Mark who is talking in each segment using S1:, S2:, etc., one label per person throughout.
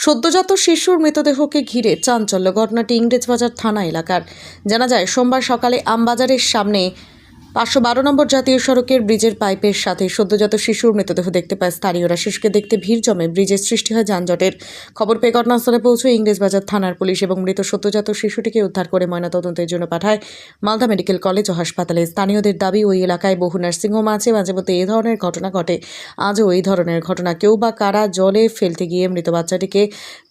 S1: সদ্যজাত শিশুর মৃতদেহকে ঘিরে চাঞ্চল্য। ঘটনাটি ইংরেজবাজার থানা এলাকার। জানা যায়, সোমবার সকালে আমবাজারের সামনে পাঁচশো বারো নম্বর জাতীয় সড়কের ব্রিজের পাইপের সাথে সদ্যজাত শিশুর মৃতদেহ দেখতে পায় স্থানীয়রা। শিশুকে দেখতে ভিড় জমে ব্রিজের সৃষ্টি হয় যানজটের। খবর পেয়ে ঘটনাস্থলে পৌঁছয় ইংরেজবাজার থানার পুলিশ এবং মৃত সদ্যজাত শিশুটিকে উদ্ধার করে ময়নাতদন্তের জন্য পাঠায় মালদা মেডিকেল কলেজ ও হাসপাতালে। স্থানীয়দের দাবি, ওই এলাকায় বহু নার্সিংহোম আছে, মাঝে মধ্যে এই ধরনের ঘটনা ঘটে। আজও এই ধরনের ঘটনা কেউ বা কারা জলে ফেলতে গিয়ে মৃত বাচ্চাটিকে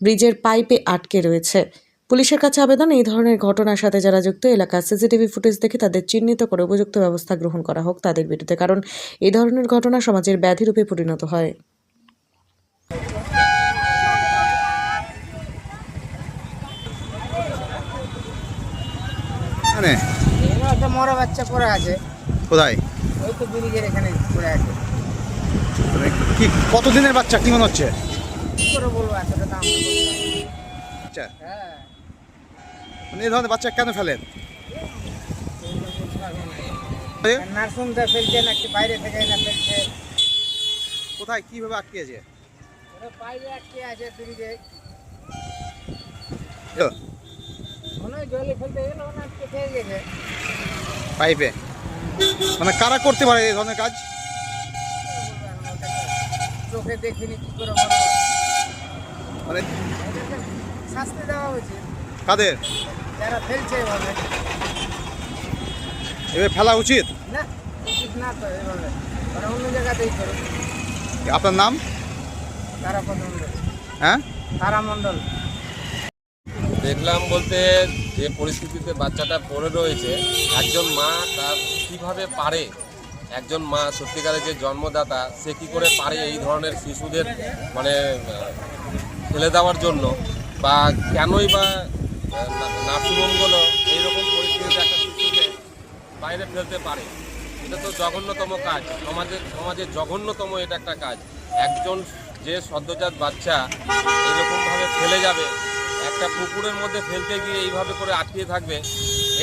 S1: ব্রিজের পাইপে আটকে রয়েছে। পুলিশের কাছে আবেদন এই ধরনের ঘটনার সাথে যারা যুক্ত এলাকার সিসিটিভি ফুটেজ দেখে তাদের চিহ্নিত করে উপযুক্ত ব্যবস্থা গ্রহণ করা হোক তাদের বিরুদ্ধে কারণ এই ধরনের ঘটনা সমাজের ব্যাধিরূপে পরিণত হয়।
S2: এখানে?
S3: একটা মরা বাচ্চা পড়ে আছে।
S2: কোথায়?
S3: ওই তো ব্রিজের এখানে পড়ে আছে।
S2: মানে কি কতদিনের বাচ্চা? কি মনে হচ্ছে?
S3: কি করে বলব এতটা দাম
S2: আচ্ছা।
S3: হ্যাঁ।
S2: মানে এই ধরনের বাচ্চা কেন ফেলেন?
S3: নার্সিংটা ফেলছে নাকি বাইরে থেকে না ফেলছে?
S2: কোথায় কীভাবে
S3: বাইরে আটকে আছে আটকে
S2: পাইপে? মানে কারা করতে পারে এই ধরনের কাজ?
S3: চোখে দেখিনি কি করে
S2: মানে
S3: শাস্তি দেওয়া উচিত
S2: কাদের?
S3: যারা ফেলছে এভাবে।
S2: এভাবে ফেলা উচিত?
S3: না উচিত না তো এভাবে। ওরা অন্য জায়গাতেই করো
S2: আপনার নাম?
S3: তারা মণ্ডল
S2: হ্যাঁ?
S3: তারা মণ্ডল
S4: দেখলাম বলতে যে পরিস্থিতিতে বাচ্চাটা পড়ে রয়েছে একজন মা তার কীভাবে পারে? একজন মা সত্যিকারের যে জন্মদাতা সে কি করে পারে এই ধরনের শিশুদের মানে ফেলে দেওয়ার জন্য? বা কেনই বা নার্সিংহোমগুলো এইরকম পরিস্থিতিতে একটা শিশুকে বাইরে ফেলতে পারে। এটা তো জঘন্যতম কাজ। সমাজের সমাজের জঘন্যতম এটা একটা কাজ। একজন যে সদ্যজাত বাচ্চা এরকমভাবে ফেলে যাবে, একটা পুকুরের মধ্যে ফেলতে গিয়ে এইভাবে করে আটকিয়ে থাকবে,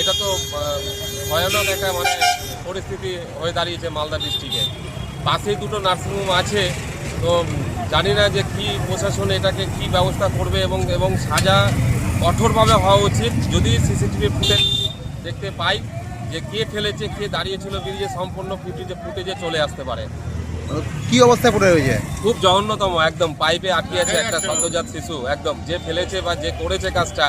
S4: এটা তো ভয়ানক একটা মানে পরিস্থিতি হয়ে দাঁড়িয়েছে মালদা ডিস্ট্রিক্টে। পাশেই দুটো নার্সিংহোম আছে, তো জানি না যে কি প্রশাসন এটাকে কি ব্যবস্থা করবে এবং এবং সাজা কঠোরভাবে হওয়া উচিত। যদি সিসিটিভি ফুটেজ দেখতে পাই যে কে ফেলেছে কে দাঁড়িয়েছিল বেরিয়ে সম্পূর্ণ ফুটেজে ফুটেজে চলে আসতে পারে।
S2: মানে কি অবস্থায় পড়ে রয়েছে
S4: খুব জঘন্যতম একদম পাইপে আটকে আছে একটা সদ্যজাত শিশু একদম। যে ফেলেছে বা যে করেছে কাজটা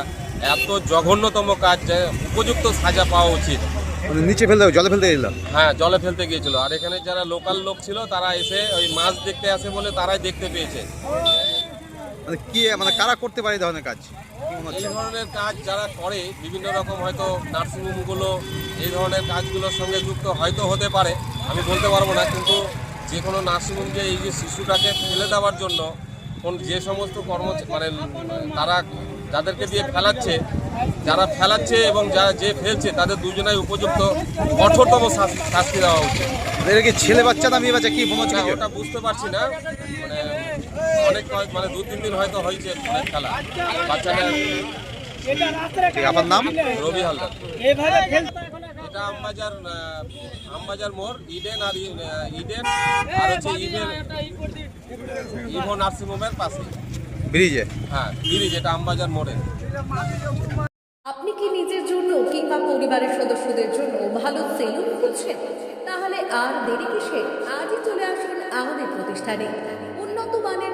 S4: এত জঘন্যতম কাজ যে উপযুক্ত সাজা পাওয়া উচিত।
S2: মানে নিচে ফেলতে জলে ফেলতে গেলাম
S4: হ্যাঁ জলে ফেলতে গিয়েছিল। আর এখানে যারা লোকাল লোক ছিল তারা এসে ওই মাছ দেখতে আসে বলে তারাই দেখতে পেয়েছে।
S2: মানে কি মানে কারা করতে পারে এই ধরনের কাজ?
S4: এই ধরনের কাজ যারা করে বিভিন্ন রকম হয়তো নার্সিংহোমগুলো এই ধরনের কাজগুলোর সঙ্গে যুক্ত হয়তো হতে পারে আমি বলতে পারব না কিন্তু যে কোনো নার্সিংহোম যে এই যে শিশুটাকে ফেলে দেওয়ার জন্য কোন যে সমস্ত কর্ম মানে তারা যাদেরকে দিয়ে ফেলাচ্ছে যারা ফেলাচ্ছে এবং যারা যে ফেলছে তাদের দুজনাই উপযুক্ত কঠোরতম শাস্তি- দেওয়া উচিত।
S2: এটা কি ছেলে বাচ্চা না মেয়ে বাচ্চা কি
S4: ওটা বুঝতে পারছি না। মানে অনেক মানে দু তিন দিন হয়তো হয়েছে অনেক খেলা।
S2: আপনার নাম?
S4: রবি হালদার। এটা আমবাজার আমবাজার মোড় ইডেন আর ইডেন আর হচ্ছে ইভেন ইভো নার্সিংহোমের পাশে।
S2: ব্রিজে?
S4: হ্যাঁ ব্রিজ এটা আমবাজার মোড়ে।
S5: আপনি কি নিজের জন্য কিংবা পরিবারের সদস্যদের জন্য ভালো সেলুন খুঁজছেন? তাহলে আর দেরি কিসে? আজই চলে আসুন আমাদের প্রতিষ্ঠানে। উন্নত মানের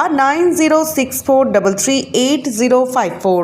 S3: nine zero six four double three eight zero five four